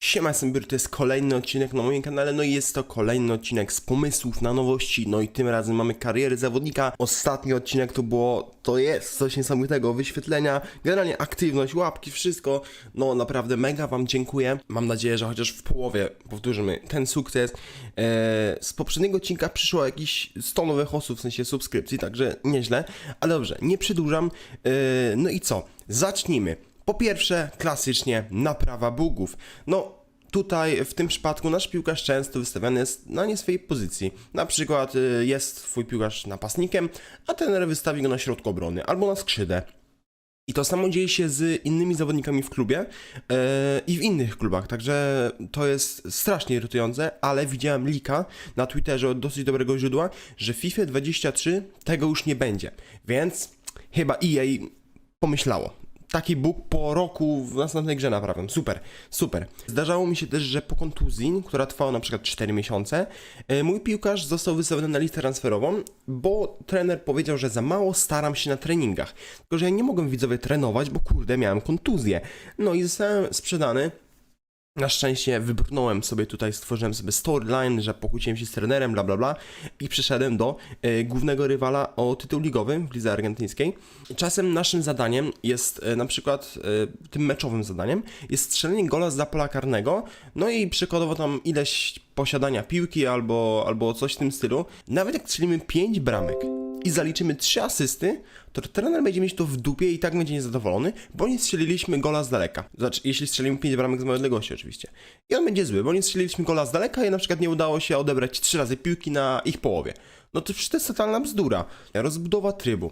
Siema, jestem to jest kolejny odcinek na moim kanale, no i jest to kolejny odcinek z pomysłów na nowości, no i tym razem mamy karierę zawodnika. Ostatni odcinek to było, to jest coś niesamowitego, wyświetlenia, generalnie aktywność, łapki, wszystko, no naprawdę mega wam dziękuję. Mam nadzieję, że chociaż w połowie powtórzymy ten sukces. Eee, z poprzedniego odcinka przyszło jakieś 100 nowych osób, w sensie subskrypcji, także nieźle, ale dobrze, nie przedłużam. Eee, no i co, zacznijmy. Po pierwsze, klasycznie naprawa bugów. No, tutaj w tym przypadku nasz piłkarz często wystawiany jest na nie swojej pozycji. Na przykład y, jest twój piłkarz napastnikiem, a trener wystawi go na środku obrony albo na skrzydle. I to samo dzieje się z innymi zawodnikami w klubie yy, i w innych klubach, także to jest strasznie irytujące, ale widziałem lika na Twitterze od dosyć dobrego źródła, że FIFA 23 tego już nie będzie, więc chyba EA pomyślało. Taki bóg po roku w następnej grze naprawiam. Super, super. Zdarzało mi się też, że po kontuzji, która trwała na przykład 4 miesiące, e, mój piłkarz został wystawiony na listę transferową, bo trener powiedział, że za mało staram się na treningach. Tylko, że ja nie mogłem widzowie trenować, bo kurde, miałem kontuzję. No i zostałem sprzedany. Na szczęście wybrnąłem sobie tutaj, stworzyłem sobie storyline, że pokłóciłem się z trenerem, bla bla bla i przyszedłem do e, głównego rywala o tytuł ligowy w lidze argentyńskiej. Czasem naszym zadaniem jest e, na przykład e, tym meczowym zadaniem jest strzelenie gola z pola karnego, no i przykładowo tam ileś posiadania piłki albo, albo coś w tym stylu. Nawet jak strzelimy 5 bramek i zaliczymy 3 asysty, to trener będzie mieć to w dupie i tak będzie niezadowolony, bo nie strzeliliśmy gola z daleka. Znaczy, jeśli strzelimy 5 bramek z małej odległości oczywiście. I on będzie zły, bo nie strzeliliśmy gola z daleka i na przykład nie udało się odebrać 3 razy piłki na ich połowie. No to przecież to jest totalna bzdura. Rozbudowa trybu.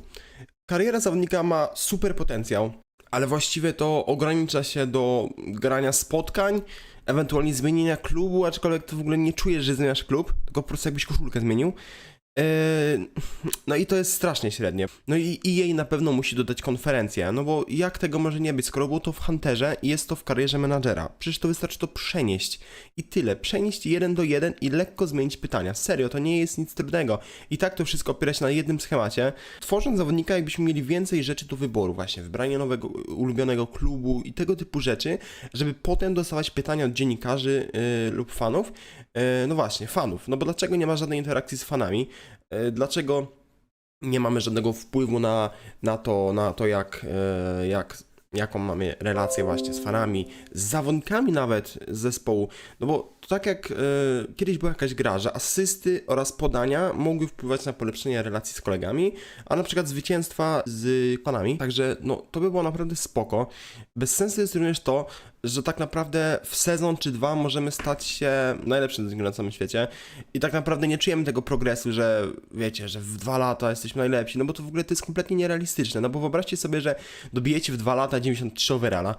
Kariera zawodnika ma super potencjał, ale właściwie to ogranicza się do grania spotkań, ewentualnie zmienienia klubu, aczkolwiek to w ogóle nie czujesz, że zmieniasz klub, tylko po prostu jakbyś koszulkę zmienił. Eee, No i to jest strasznie średnie. No i EA na pewno musi dodać konferencję, no bo jak tego może nie być, skoro było to w Hunterze i jest to w karierze menadżera? Przecież to wystarczy to przenieść i tyle. Przenieść jeden do jeden i lekko zmienić pytania. Serio, to nie jest nic trudnego. I tak to wszystko opiera się na jednym schemacie. Tworząc zawodnika, jakbyśmy mieli więcej rzeczy do wyboru, właśnie wybranie nowego ulubionego klubu i tego typu rzeczy, żeby potem dostawać pytania od dziennikarzy yy, lub fanów. Yy, no właśnie, fanów. No bo dlaczego nie ma żadnej interakcji z fanami? Yy, dlaczego nie mamy żadnego wpływu na, na to, na to jak, e, jak, jaką mamy relację właśnie z fanami, z zawodnikami nawet z zespołu. No bo tak jak e, kiedyś była jakaś gra, że asysty oraz podania mogły wpływać na polepszenie relacji z kolegami, a na przykład zwycięstwa z fanami. Także no, to by było naprawdę spoko. Bez sensu jest również to, że tak naprawdę w sezon czy dwa możemy stać się najlepszym na całym świecie. I tak naprawdę nie czujemy tego progresu, że wiecie, że w dwa lata jesteśmy najlepsi, no bo to w ogóle to jest kompletnie nierealistyczne, no bo wyobraźcie sobie, że dobijecie w dwa lata 93 overalla,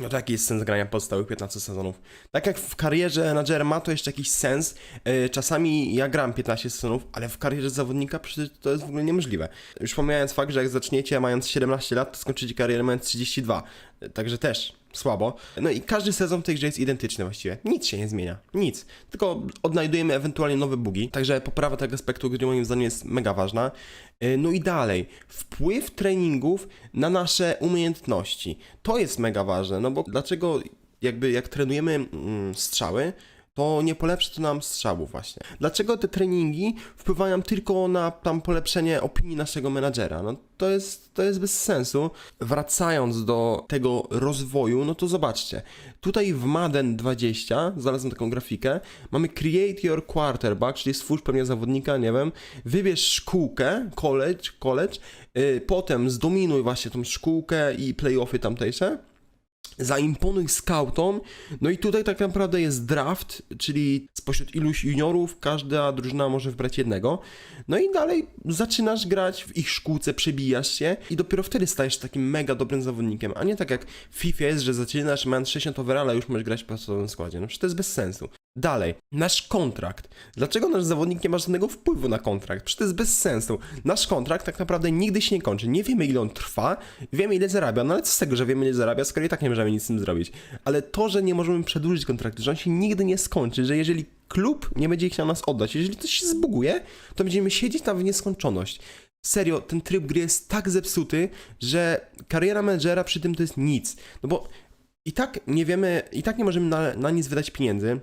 no to jaki jest sens grania pozostałych 15 sezonów? Tak jak w karierze menadżera ma to jeszcze jakiś sens, yy, czasami ja gram 15 sezonów, ale w karierze zawodnika to jest w ogóle niemożliwe. Już pomijając fakt, że jak zaczniecie mając 17 lat, to skończycie karierę mając 32, yy, także też słabo. No i każdy sezon w tej grze jest identyczny właściwie. Nic się nie zmienia. Nic. Tylko odnajdujemy ewentualnie nowe bugi. Także poprawa tego aspektu gry moim zdaniem jest mega ważna. Yy, No i dalej. Wpływ treningów na nasze umiejętności. To jest mega ważne, no bo dlaczego jakby jak trenujemy mm, strzały, to nie polepszy to nam strzałów właśnie. Dlaczego te treningi wpływają tylko na tam polepszenie opinii naszego menadżera? No to jest, to jest bez sensu. Wracając do tego rozwoju, no to zobaczcie. Tutaj w Madden 20, znalazłem taką grafikę, mamy Create Your Quarterback, czyli stwórz pewnie zawodnika, nie wiem, wybierz szkółkę, college, college, yy, potem zdominuj właśnie tą szkółkę i playoffy tamtejsze, zaimponuj scoutom. No i tutaj tak naprawdę jest draft, czyli spośród iluś juniorów każda drużyna może wybrać jednego. No i dalej zaczynasz grać w ich szkółce, przebijasz się i dopiero wtedy stajesz takim mega dobrym zawodnikiem, a nie tak jak w FIFA jest, że zaczynasz mając 60 overalla już możesz grać w podstawowym składzie. No przecież to jest bez sensu. Dalej, nasz kontrakt. Dlaczego nasz zawodnik nie ma żadnego wpływu na kontrakt? Przecież to jest bez sensu. Nasz kontrakt tak naprawdę nigdy się nie kończy. Nie wiemy ile on trwa, wiemy ile zarabia, no ale co z tego, że wiemy ile zarabia, skoro i tak nie możemy nic z tym zrobić. Ale to, że nie możemy przedłużyć kontraktu, że on się nigdy nie skończy, że jeżeli klub nie będzie chciał nas oddać, jeżeli coś się zbuguje, to będziemy siedzieć tam w nieskończoność. Serio, ten tryb gry jest tak zepsuty, że kariera menedżera przy tym to jest nic. No bo i tak nie wiemy, i tak nie możemy na, na nic wydać pieniędzy.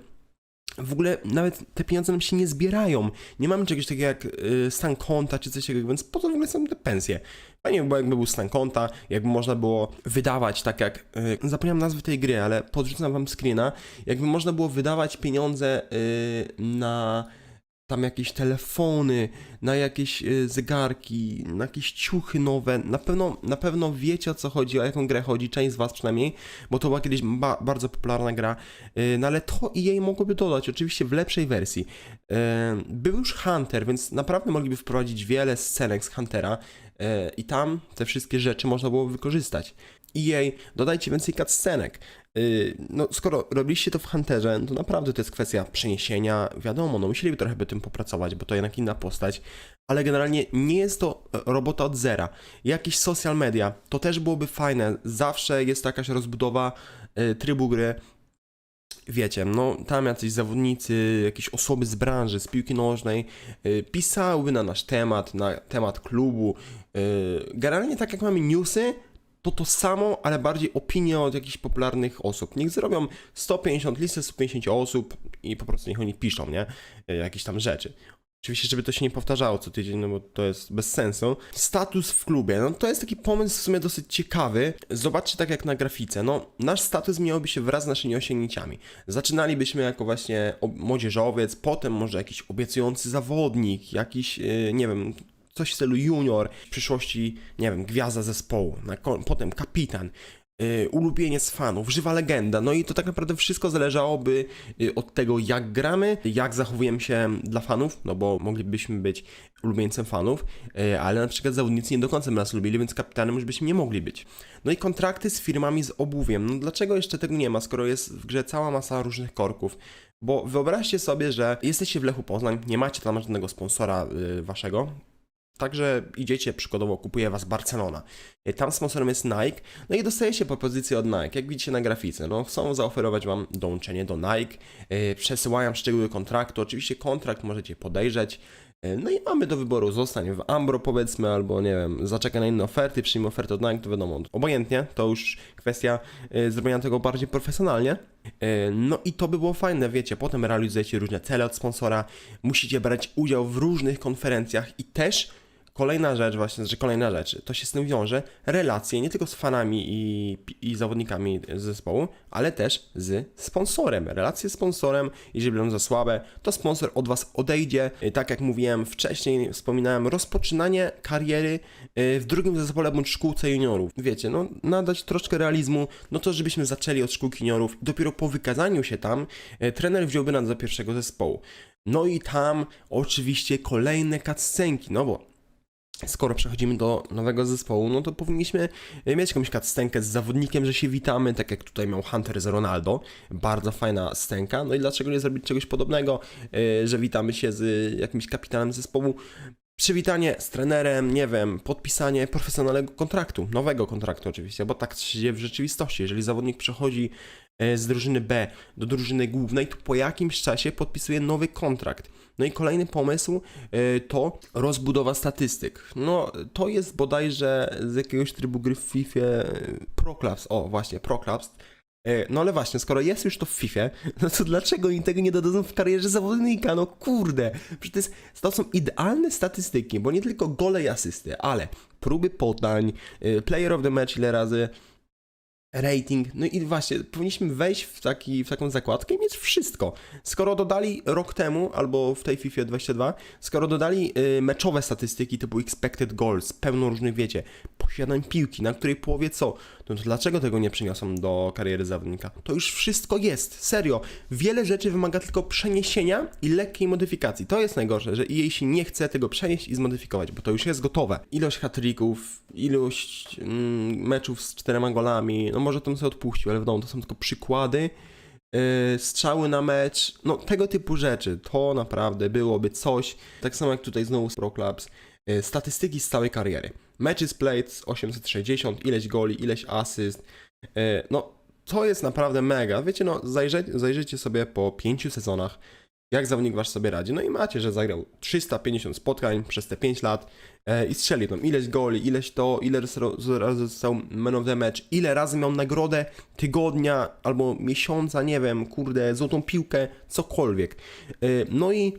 W ogóle nawet te pieniądze nam się nie zbierają. Nie mamy czegoś takiego jak y, stan konta czy coś takiego, więc po co w ogóle są te pensje? Fajnie by było, jakby był stan konta, jakby można było wydawać tak jak. Y, zapomniałem nazwy tej gry, ale podrzucam wam screena. Jakby można było wydawać pieniądze y, na tam jakieś telefony, na jakieś y, zegarki, na jakieś ciuchy nowe. Na pewno, na pewno wiecie o co chodzi, o jaką grę chodzi, część z was przynajmniej, bo to była kiedyś ba bardzo popularna gra, y, no ale to i jej mogłoby dodać, oczywiście w lepszej wersji. Y, Był już Hunter, więc naprawdę mogliby wprowadzić wiele scenek z Huntera i tam te wszystkie rzeczy można było wykorzystać. Jej, dodajcie więcej cutscenek. Yy, no, skoro robiliście to w Hunterze, to naprawdę to jest kwestia przeniesienia. Wiadomo, no musieliby trochę by tym popracować, bo to jednak inna postać, ale generalnie nie jest to e, robota od zera. Jakieś social media, to też byłoby fajne. Zawsze jest jakaś rozbudowa y, trybu gry. Wiecie, no tam jacyś zawodnicy, jakieś osoby z branży, z piłki nożnej y, pisałyby na nasz temat, na temat klubu. Y, generalnie tak jak mamy newsy, to to samo, ale bardziej opinie od jakichś popularnych osób. Niech zrobią 150, listę 150 osób i po prostu niech oni piszą, nie? Y, Jakieś tam rzeczy. Oczywiście, żeby to się nie powtarzało co tydzień, no bo to jest bez sensu. Status w klubie, no to jest taki pomysł w sumie dosyć ciekawy. Zobaczcie tak jak na grafice, no nasz status zmieniałby się wraz z naszymi osiągnięciami. Zaczynalibyśmy jako właśnie młodzieżowiec, potem może jakiś obiecujący zawodnik, jakiś, yy, nie wiem, coś w stylu junior, w przyszłości, nie wiem, gwiazda zespołu, potem kapitan, yy, ulubieniec fanów, żywa legenda. No i to tak naprawdę wszystko zależałoby yy, od tego, jak gramy, jak zachowujemy się dla fanów, no bo moglibyśmy być ulubieńcem fanów, yy, ale na przykład zawodnicy nie do końca by nas lubili, więc kapitanem już byśmy nie mogli być. No i kontrakty z firmami z obuwiem. No dlaczego jeszcze tego nie ma, skoro jest w grze cała masa różnych korków? Bo wyobraźcie sobie, że jesteście w Lechu Poznań, nie macie tam żadnego sponsora yy, waszego, Także idziecie, przykładowo kupuje was Barcelona. Y, Tam sponsorem jest Nike, no i dostajecie propozycję od Nike, jak widzicie na grafice. No, chcą zaoferować wam dołączenie do Nike, yy, przesyłają szczegóły kontraktu. Oczywiście kontrakt możecie podejrzeć. Yy, No i mamy do wyboru, zostań w Ambro powiedzmy, albo nie wiem, zaczekaj na inne oferty, przyjmij ofertę od Nike, to wiadomo, obojętnie, to już kwestia zrobienia tego bardziej profesjonalnie. No i to by było fajne, wiecie, potem realizujecie różne cele od sponsora, musicie brać udział w różnych konferencjach i też Kolejna rzecz, właśnie, że kolejna rzecz, to się z tym wiąże relacje nie tylko z fanami i, i zawodnikami zespołu, ale też z sponsorem. Relacje z sponsorem, jeżeli będą za słabe, to sponsor od Was odejdzie. Tak jak mówiłem wcześniej, wspominałem, rozpoczynanie kariery y, w drugim zespole bądź szkółce juniorów. Wiecie, no nadać troszkę realizmu, no to żebyśmy zaczęli od szkółki juniorów. Dopiero po wykazaniu się tam y, trener wziąłby nas do pierwszego zespołu. No i tam oczywiście kolejne cutscenki, no bo skoro przechodzimy do nowego zespołu, no to powinniśmy e, mieć jakąś cutscenkę z zawodnikiem, że się witamy, tak jak tutaj miał Hunter z Ronaldo. Bardzo fajna scenka. No i dlaczego nie zrobić czegoś podobnego, e, że witamy się z jakimś kapitanem zespołu? Przywitanie z trenerem, nie wiem, podpisanie profesjonalnego kontraktu, nowego kontraktu oczywiście, bo tak się dzieje w rzeczywistości. Jeżeli zawodnik przechodzi e, z drużyny B do drużyny głównej, to po jakimś czasie podpisuje nowy kontrakt. No i kolejny pomysł e, to rozbudowa statystyk. No to jest bodajże z jakiegoś trybu gry w FIFA e, Proclaps. O, właśnie, Proclaps. E, No ale właśnie, skoro jest już to w FIFA, no to dlaczego oni tego nie dodadzą w karierze zawodnika? No kurde, przecież to, jest, to są idealne statystyki, bo nie tylko gole i asysty, ale próby podań, y, player of the match ile razy, rating, no i właśnie, powinniśmy wejść w, taki, w taką zakładkę i mieć wszystko. Skoro dodali rok temu, albo w tej FIFA 22, skoro dodali y, meczowe statystyki typu expected goals, pełno różnych, wiecie, posiadań piłki, na której połowie co, no to dlaczego tego nie przyniosą do kariery zawodnika? To już wszystko jest, serio. Wiele rzeczy wymaga tylko przeniesienia i lekkiej modyfikacji. To jest najgorsze, że jej się nie chce tego przenieść i zmodyfikować, bo to już jest gotowe. Ilość hat-tricków, ilość mm, meczów z czterema golami, no może to sobie odpuścił, ale wiadomo, to są tylko przykłady. Yy, strzały na mecz, no tego typu rzeczy, to naprawdę byłoby coś. Tak samo jak tutaj znowu z Pro Clubs, yy, statystyki z całej kariery. Matches played 860, ileś goli, ileś asyst, yy, no to jest naprawdę mega. Wiecie, no zajrzyjcie sobie po pięciu sezonach, jak zawodnik wasz sobie radzi. No i macie, że zagrał 350 spotkań przez te 5 lat e, i strzelił tam ileś goli, ileś to, ile razy został man of the match, ile razy miał nagrodę tygodnia albo miesiąca, nie wiem, kurde, złotą piłkę, cokolwiek. E, no i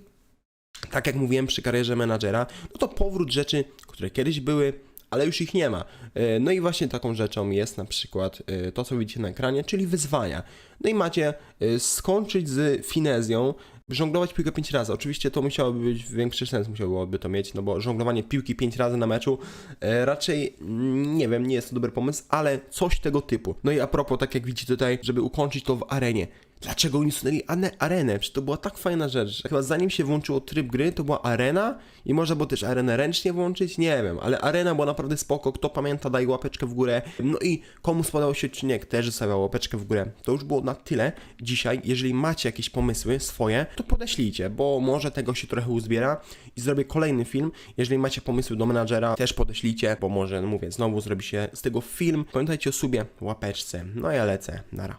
tak jak mówiłem przy karierze menadżera, no to powrót rzeczy, które kiedyś były, ale już ich nie ma. E, No i właśnie taką rzeczą jest na przykład e, to, co widzicie na ekranie, czyli wyzwania. No i macie e, skończyć z finezją, żonglować piłkę 5 razy. Oczywiście to musiałoby być większy sens, musiałoby to mieć, no bo żonglowanie piłki 5 razy na meczu e, raczej, mm, nie wiem, nie jest to dobry pomysł, ale coś tego typu. No i a propos, tak jak widzicie tutaj, żeby ukończyć to w arenie. Dlaczego usunęli arenę? Przecież to była tak fajna rzecz. że Chyba zanim się włączyło tryb gry, to była arena i można było też arenę ręcznie włączyć, nie wiem, ale arena była naprawdę spoko. Kto pamięta, daj łapeczkę w górę. No i komu spodobał się odcinek, też zostawiał łapeczkę w górę. To już było na tyle dzisiaj. Jeżeli macie jakieś pomysły swoje, to podeślijcie, bo może tego się trochę uzbiera i zrobię kolejny film. Jeżeli macie pomysły do menadżera, też podeślijcie, bo może, no mówię, znowu zrobi się z tego film. Pamiętajcie o subie, łapeczce. No ja lecę. Nara.